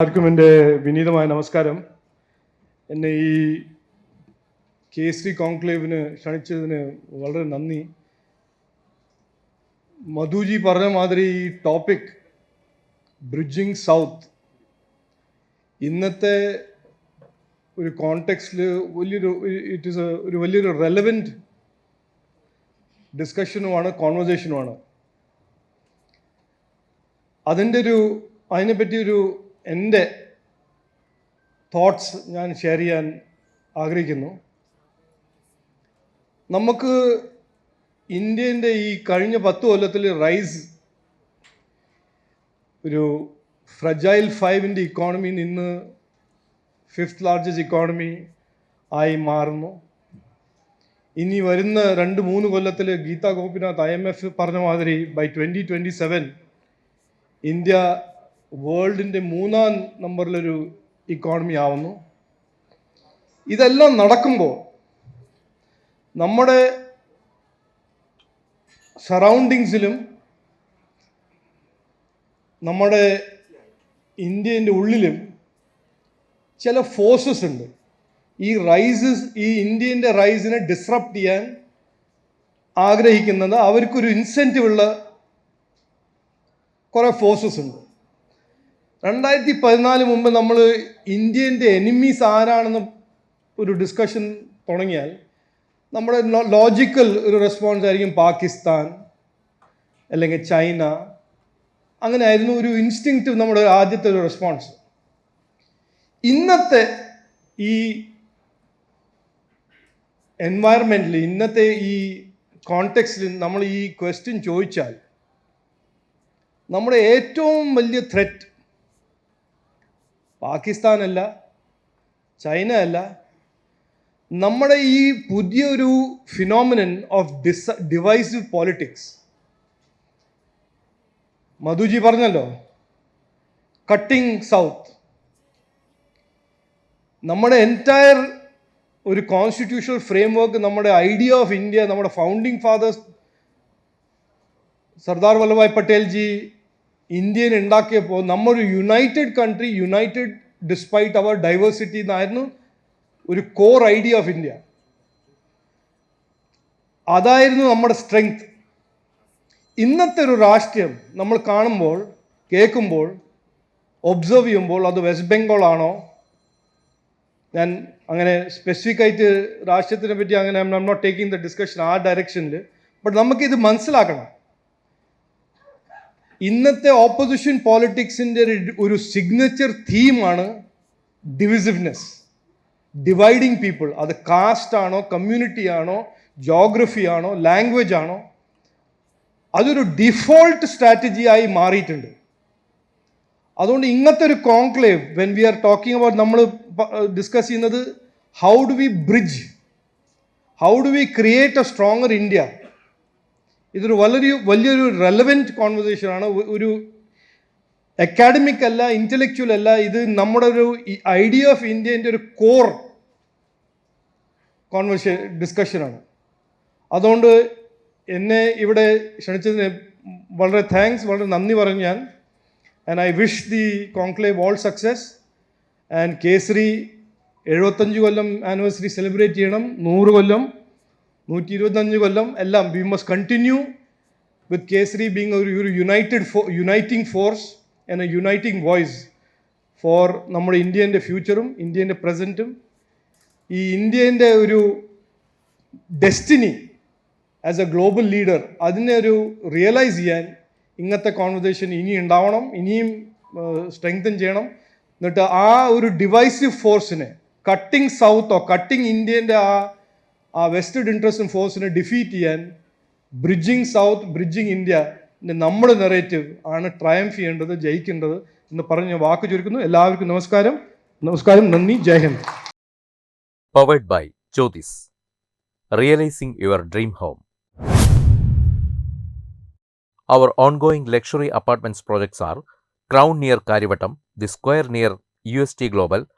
എല്ലാവർക്കും എന്റെ വിനീതമായ നമസ്കാരം. എന്നെ ഈ കെ സി കോൺക്ലേവിന് ക്ഷണിച്ചതിന് വളരെ നന്ദി. മധുജി പറഞ്ഞ മാതിരി ഈ ടോപ്പിക് ബ്രിഡ്ജിങ് സൗത്ത് ഇന്നത്തെ ഒരു കോണ്ടെക്സ്റ്റിൽ വലിയൊരു ഇറ്റ് ഇസ് ഒരു വലിയൊരു റെലവെന്റ് ഡിസ്കഷനുമാണ് കോൺവെർസേഷനുമാണ് അതിന്റെ ഒരു അതിനെപ്പറ്റി ഒരു എന്റെ തോട്ട്സ് ഞാൻ ഷെയർ ചെയ്യാൻ ആഗ്രഹിക്കുന്നു. നമുക്ക് ഇന്ത്യന്റെ ഈ കഴിഞ്ഞ പത്ത് കൊല്ലത്തിൽ റൈസ് ഒരു ഫ്രജൈൽ ഫൈവിന്റെ ഇക്കോണമി നിന്ന് ഫിഫ്ത്ത് ലാർജസ്റ്റ് ഇക്കോണമി ആയി മാറുന്നു. ഇനി വരുന്ന രണ്ട് മൂന്ന് കൊല്ലത്തിൽ Gita Gopinath I M F പറഞ്ഞ മാതിരി by twenty twenty seven India വേൾഡിന്റെ മൂന്നാം നമ്പറിലൊരു ഇക്കോണമി ആവുന്നു. ഇതെല്ലാം നടക്കുമ്പോൾ നമ്മുടെ സറൗണ്ടിങ്സിലും നമ്മുടെ ഇന്ത്യന്റെ ഉള്ളിലും ചില ഫോഴ്സസ് ഉണ്ട്. ഈ റൈസസ് ഈ ഇന്ത്യന്റെ റൈസിനെ ഡിസ്റപ്റ്റ് ചെയ്യാൻ ആഗ്രഹിക്കുന്നത് അവർക്കൊരു ഇൻസെന്റീവ് ഉള്ള കുറേ ഫോഴ്സസ് ഉണ്ട്. രണ്ടായിരത്തി പതിനാല് മുമ്പ് നമ്മൾ ഇന്ത്യന്റെ എനിമീസ് ആരാണെന്ന് ഒരു ഡിസ്കഷൻ തുടങ്ങിയാൽ നമ്മുടെ ലോജിക്കൽ ഒരു റെസ്പോൺസ് ആയിരിക്കും പാകിസ്ഥാൻ അല്ലെങ്കിൽ ചൈന. അങ്ങനെ ആയിരുന്നു ഒരു ഇൻസ്റ്റിങ്ക്റ്റ് നമ്മുടെ ആദ്യത്തെ ഒരു റെസ്പോൺസ് ഇന്നത്തെ ഈ എൻവയറമെന്റിൽ ഇന്നത്തെ ഈ കോണ്ടെക്സ്റ്റിൽ നമ്മൾ ഈ ക്വസ്റ്റ്യൻ ചോദിച്ചാൽ നമ്മുടെ ഏറ്റവും വലിയ ത്രെറ്റ് പാകിസ്ഥാനല്ല ചൈന അല്ല നമ്മുടെ ഈ പുതിയൊരു phenomenon of dis divisive politics Madhuji പറഞ്ഞല്ലോ കട്ടിംഗ് സൗത്ത് നമ്മുടെ എന്റയർ ഒരു കോൺസ്റ്റിറ്റ്യൂഷണൽ ഫ്രെയിംവർക്ക് നമ്മുടെ ഐഡിയ ഓഫ് ഇന്ത്യ നമ്മുടെ founding fathers Sardar Vallabhbhai Patel ji Indian ഉണ്ടാക്കിയപ്പോൾ നമ്മൊരു united country united despite our diversity എന്നായിരുന്നു ഒരു കോർ ഐഡിയ ഓഫ് ഇന്ത്യ. അതായിരുന്നു നമ്മുടെ strength. ഇന്നത്തെ ഒരു രാഷ്ട്രീയം നമ്മൾ കാണുമ്പോൾ കേൾക്കുമ്പോൾ ഒബ്സർവ് ചെയ്യുമ്പോൾ അത് വെസ്റ്റ് ബംഗാളാണോ ഞാൻ അങ്ങനെ സ്പെസിഫിക് ആയിട്ട് രാഷ്ട്രീയത്തിനെ പറ്റി അങ്ങനെ I am not taking the discussion ആ ഡയറക്ഷനിൽ ബട്ട് നമുക്കിത് മനസ്സിലാക്കണം. ഇന്നത്തെ ഓപ്പോസിഷൻ പോളിറ്റിക്സിന്റെ ഒരു സിഗ്നേച്ചർ തീമാണ് ഡിവിസിവ്നെസ് ഡിവൈഡിങ് പീപ്പിൾ അത് കാസ്റ്റ് ആണോ കമ്മ്യൂണിറ്റി ആണോ ജോഗ്രഫി ആണോ ലാംഗ്വേജ് ആണോ? അതൊരു ഡിഫോൾട്ട് സ്ട്രാറ്റജി ആയി മാറിയിട്ടുണ്ട്. അതുകൊണ്ട് ഇങ്ങനത്തെ ഒരു conclave when we are talking about നമ്മൾ ഡിസ്കസ് ചെയ്യുന്നത് how do we bridge how do we create a stronger India ഇതൊരു വളരെ വലിയൊരു റെലവെന്റ് കോൺവെർസേഷൻ ആണ്. ഒരു അക്കാഡമിക് അല്ല ഇന്റലക്ച്വൽ അല്ല ഇത് നമ്മുടെ ഒരു ഐഡിയ ഓഫ് ഇന്ത്യന്റെ ഒരു കോർ കോൺവെർസേ ഡിസ്കഷനാണ് അതുകൊണ്ട് എന്നെ ഇവിടെ ക്ഷണിച്ചതിന് വളരെ താങ്ക്സ് വളരെ നന്ദി പറഞ്ഞു ഞാൻ. And I wish the conclave all success and Kesari എഴുപത്തഞ്ച് കൊല്ലം ആനിവേഴ്സറി സെലിബ്രേറ്റ് ചെയ്യണം നൂറ് കൊല്ലം. നൂറ്റി ഇരുപത്തഞ്ച് കൊല്ലം എല്ലാം we must continue with Kesari being ഒരു ഒരു united for uniting force a uniting voice for നമ്മുടെ ഇന്ത്യന്റെ ഫ്യൂച്ചറും ഇന്ത്യന്റെ പ്രസന്റും ഈ ഇന്ത്യന്റെ ഒരു destiny as a global leader അതിനെ ഒരു റിയലൈസ് ചെയ്യാൻ ഇങ്ങനത്തെ കോൺവെർസേഷൻ ഇനി ഉണ്ടാവണം ഇനിയും സ്ട്രെങ്തൻ ചെയ്യണം. എന്നിട്ട് ആ ഒരു ഡിവൈസീവ് ഫോഴ്സിനെ കട്ടിങ് സൗത്തോ കട്ടിങ് ഇന്ത്യന്റെ ആ ആ വെസ്റ്റഡ് ഇൻട്രസ്റ്റും ഫോഴ്സിനെ ഡിഫീറ്റ് ചെയ്യാൻ ബ്രിഡ്ജിങ് സൗത്ത് ബ്രിഡ്ജിങ് ഇന്ത്യ നമ്മുടെ നെറേറ്റീവ് ആണ് ട്രയംഫ് ചെയ്യേണ്ടത് ജയിക്കേണ്ടത് എന്ന് പറഞ്ഞ് വാക്ക് ചുരുക്കുന്നു. എല്ലാവർക്കും നമസ്കാരം. നമസ്കാരം. നന്ദി. ജയ് Hind. Luxury by projects R Crown near Kariavattom the Square near U S T Crown